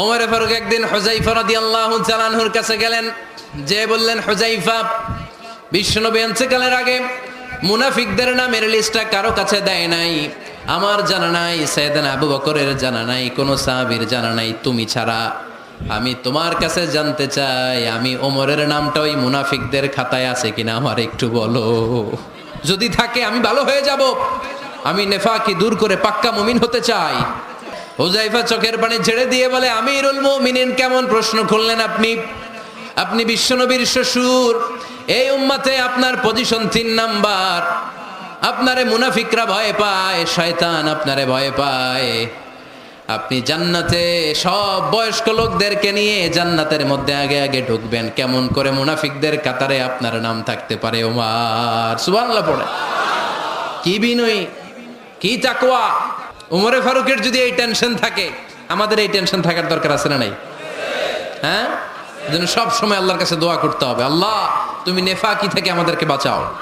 ওমরে ফারুক একদিন হোজাইফা রাদিয়াল্লাহু জালানহুর কাছে গেলেন। যে বললেন হোজাইফা বিশ্বনবী এন্তেকালের আগে মুনাফিকদের নামের লিস্টটা কারও কাছে দেয় নাই। আমার জানা নাই, সৈয়দান আবু বকরের জানা নাই, কোনো সাহাবীর জানা নাই, তুমি ছাড়া। আমি তোমার কাছে জানতে চাই, আমি ওমরের নামটা ওই মুনাফিকদের খাতায় আছে কিনা আমার একটু বলো। যদি থাকে আমি ভালো হয়ে যাব। আমি নেফাকি দূর করে পাক্কা মুমিন হতে চাই। হুজাইফা চোখের পানি ছেড়ে দিয়ে বলে, আমিরুল মুমিনিন, কেমন প্রশ্ন করলেন আপনি? আপনি বিশ্বনবীর শ্বশুর। এই উম্মাতে আপনার পজিশন তিন নাম্বার। আপনারে মুনাফিকরা ভয় পায়, শয়তান আপনারে ভয় পায়। আপনি জান্নাতে সব বয়স্ক লোকদেরকে নিয়ে জান্নাতের মধ্যে আগে আগে ঢুকবেন। কেমন করে মুনাফিকদের কাতারে আপনার নাম থাকতে পারে ওমার সুবহানাল্লাহ পড়ে। কি বিনয়ী, কি তাকওয়া? উমরে ফারুকের যদি এই টেনশন থাকে, আমাদের এই টেনশন থাকার দরকার আছে না নাই? হ্যাঁ? যেন সব সময় আল্লাহর কাছে দোয়া করতে হবে। আল্লাহ, তুমি নেফাকি থেকে আমাদেরকে বাঁচাও।